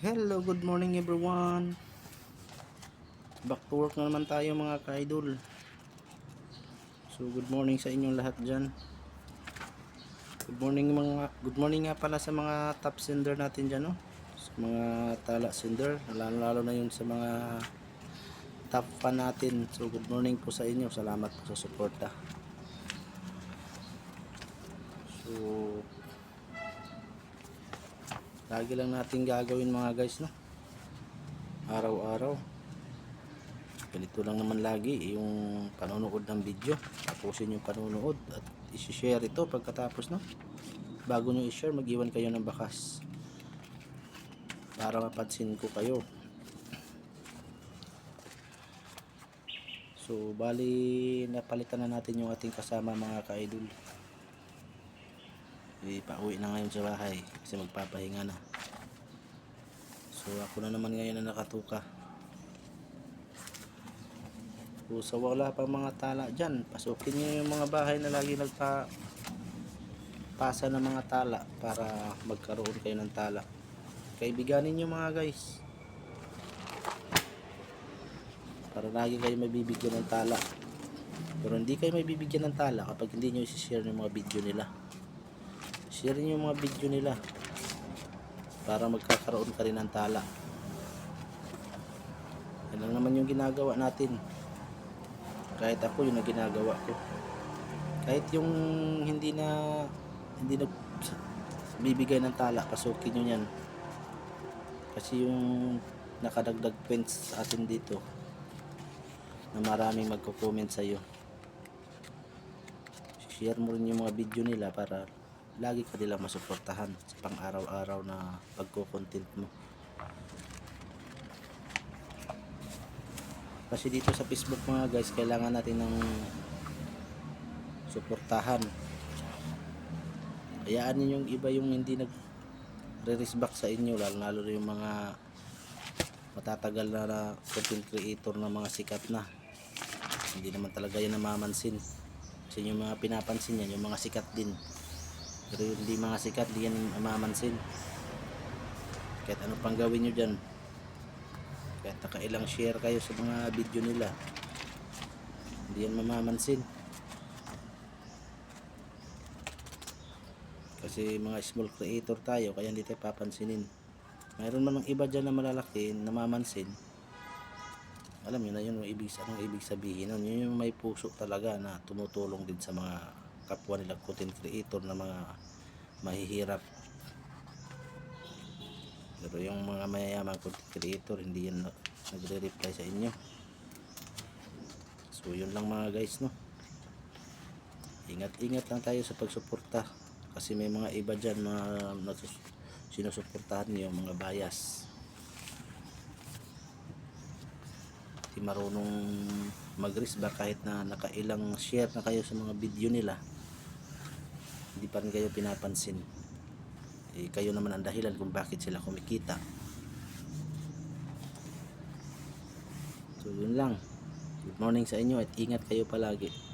Hello, good morning everyone. Back to work na naman tayo mga ka-idol. So good morning sa inyong lahat dyan. Good morning mga good morning nga pala sa mga top sender natin dyan no. Sa mga tala sender, lalo lalo na yung sa mga top fan natin. So good morning po sa inyo. Salamat po sa suporta. So lagi lang natin gagawin mga guys no? Araw-araw. Ganito lang naman lagi yung panonood ng video. Tapusin yung panonood at isi-share ito pagkatapos no? Bago nyo i-share mag-iwan kayo ng bakas. Para mapansin ko kayo. So bali napalitan na natin yung ating kasama mga ka-idol eh, pauwi na ngayon sa bahay kasi magpapahinga na. So ako na naman ngayon na nakatuka. So sa wala pa mga tala dyan pasukin nyo yung mga bahay na lagi nagpa pasa ng mga tala para magkaroon kayo ng tala. Kaibiganin nyo mga guys. Para lagi kayo mabibigyan ng tala. Pero hindi kayo mabibigyan ng tala kapag hindi nyo isi-share yung mga video nila share nyo yung mga video nila. Para magkakaroon ka rin ng tala. Yan lang naman yung ginagawa natin. Kahit ako yun ang ginagawa ko. Kahit yung hindi na hindi na bibigay ng tala pasukin nyo yan. Kasi yung nakadagdag points sa atin dito na maraming magko-comment sa'yo. Share mo rin yung mga video nila para lagi ka nila masuportahan sa pang araw-araw na pagko-content mo. Kasi dito sa Facebook mga guys kailangan natin ng suportahan. Hayaan niyo yung iba yung hindi nag re-risk back sa inyo lalo lalo yung mga matatagal na content creator na mga sikat na. Hindi naman talaga yan namamansin. Kasi yung mga pinapansin yan yung mga sikat din pero hindi mga sikat di yan namamansin kahit ano pang gawin nyo dyan. Kahit nakailang share kayo sa mga video nila. Hindi yan mamamansin. Kasi mga small creator tayo kaya hindi tayo papansinin. Mayroon man ng iba dyan na malalaki namamansin. Alam niyo na yun yung ibig, ibig sabihin nun? Yun yung may puso talaga na tumutulong din sa mga kapwa nila content creator na mga mahihirap. Pero yung mga mayayaman content creator hindi yan na- nagre-reply sa inyo. So yun lang mga guys no? Ingat ingat lang tayo sa pagsuporta. Kasi may mga iba dyan nasus- sinusuportahan nyo mga bias. Di marunong mag-risba kahit na nakailang share na kayo sa mga video nila hindi pa rin kayo pinapansin. Eh, kayo naman ang dahilan kung bakit sila kumikita. So yun lang. Good morning sa inyo at ingat kayo palagi